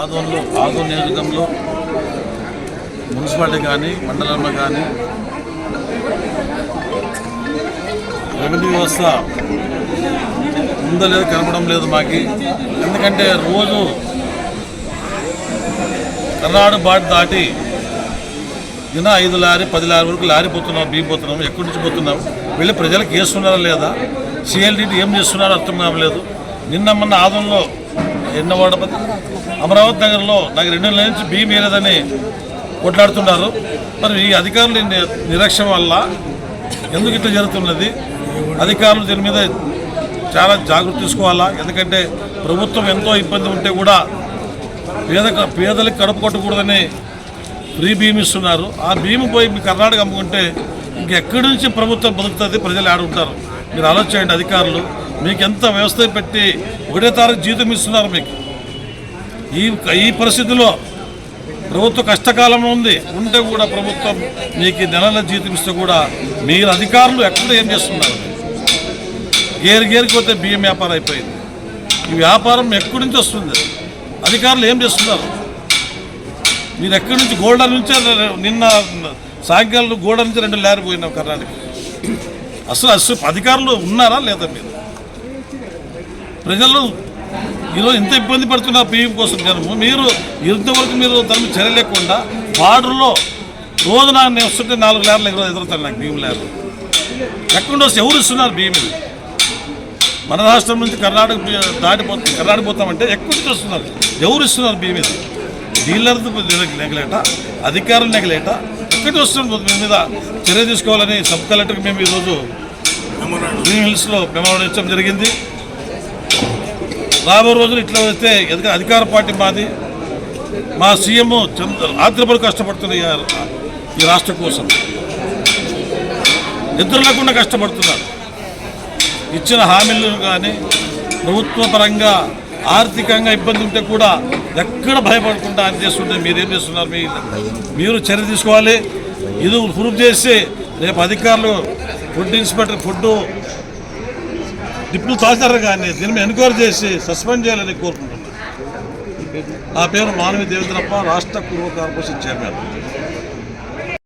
ఆదోన్లో ఆదోన్ నియోజకంలో municipality కానీ మండలంలో కానీ రెవెన్యూ వ్యవస్థ ఉందో లేదో కనపడం లేదు మాకి. ఎందుకంటే రోజు కర్నాడు బాటి దాటి దిన ఐదు లారీ పది లారీ వరకు లారీ పోతున్నాం బియ్యం పోతున్నాం ఎక్కడి నుంచి పోతున్నాం? వెళ్ళి ప్రజలకు చేస్తున్నారా లేదా? సిఎల్డి ఏం చేస్తున్నారో అర్థం కావలేదు నిన్న మొన్న ఆదంలో ఎన్నవాడ అమరావతి నగర్లో నాకు రెండు నెలల నుంచి బియ్యం వేయలేదని కొట్లాడుతున్నారు. మరి ఈ అధికారుల ని- వల్ల ఎందుకు ఇట్లా జరుగుతున్నది? అధికారులు దీని మీద చాలా జాగ్రత్త తీసుకోవాలా? ఎందుకంటే ప్రభుత్వం ఎంతో ఇబ్బంది ఉంటే కూడా పేద పేదలకు కడుపు కొట్టకూడదని ఫ్రీ భీమ్ ఇస్తున్నారు. ఆ భీము పోయి మీ కర్ణాటక అమ్ముకుంటే ఇంకెక్కడి నుంచి ప్రభుత్వం బతుకుతుంది? ప్రజలు ఆడుంటారు. మీరు ఆలోచించండి అధికారులు. మీకు ఎంత వ్యవస్థ పెట్టి ఒకటే తారీఖు జీతం ఇస్తున్నారు మీకు. ఈ ఈ పరిస్థితిలో ప్రభుత్వ కష్టకాలంలో ఉంది. ఉంటే కూడా ప్రభుత్వం మీకు నెలల జీతం ఇస్తే కూడా మీరు అధికారులు ఎక్కడ ఏం చేస్తున్నారు? గేరు గేరుకి పోతే బియ్యం వ్యాపారం అయిపోయింది. ఈ వ్యాపారం ఎక్కడి నుంచి వస్తుంది? అధికారులు ఏం చేస్తున్నారు? మీరు ఎక్కడి నుంచి గోల్డర్ నుంచే నిన్న సాయంకాలం గోడ నుంచి రెండు లారీ పోయినావు కర్ణాటక అసలు అసలు అధికారులు ఉన్నారా లేదా మీరు? ప్రజలు ఈరోజు ఇంత ఇబ్బంది పడుతున్నారు పీఎం కోసం జనము. మీరు ఇంతవరకు మీరు దాని మీద చర్య లేకుండా బార్డర్లో రోజు నాకు నేను వస్తుంటే నాలుగు లేర్లు ఎదురు ఎదురుతాను నాకు బియ్యం లేరు. ఎక్కడ వస్తే ఎవరు ఇస్తున్నారు బియ్యం మన రాష్ట్రం నుంచి కర్ణాటక బి- దాటిపోతుంది కర్ణాటక పోతామంటే ఎక్కడి వస్తున్నారు? ఎవరు ఇస్తున్నారు బియ్యం మీద? డీలర్ నెగలేట అధికారులు నెగలేట ఎక్కడి వస్తుంది మీ మీద. చర్య తీసుకోవాలని సబ్ కలెక్టర్కి మేము ఈరోజు గ్రీన్ హిల్స్లో మెమోరాండం ఇచ్చడం జరిగింది. రాబో రోజులు ఇట్లా వస్తే ఎందుకంటే అధికార పార్టీ మాది. మా సీఎం చంద్ర రాత్రిపడి కష్టపడుతున్నారు ఈ రాష్ట్రం కోసం. నిద్ర లేకుండా కష్టపడుతున్నారు. ఇచ్చిన హామీలు కానీ ప్రభుత్వ పరంగా ఆర్థికంగా ఇబ్బంది ఉంటే కూడా ఎక్కడ భయపడకుండా అని చేస్తుంటే మీరేం చేస్తున్నారు? మీ మీరు చర్య తీసుకోవాలి. ఇది ప్రూఫ్ చేసి రేపు అధికారులు food inspector food deputy tahsildar కానీ దీన్ని ఎన్క్వైరీ చేసి సస్పెండ్ చేయాలని కోరుకుంటున్నాను నా పేరు మానవి దేవేంద్రప్ప రాష్ట్ర పూర్వ కార్పొరేషన్ చైర్మన్.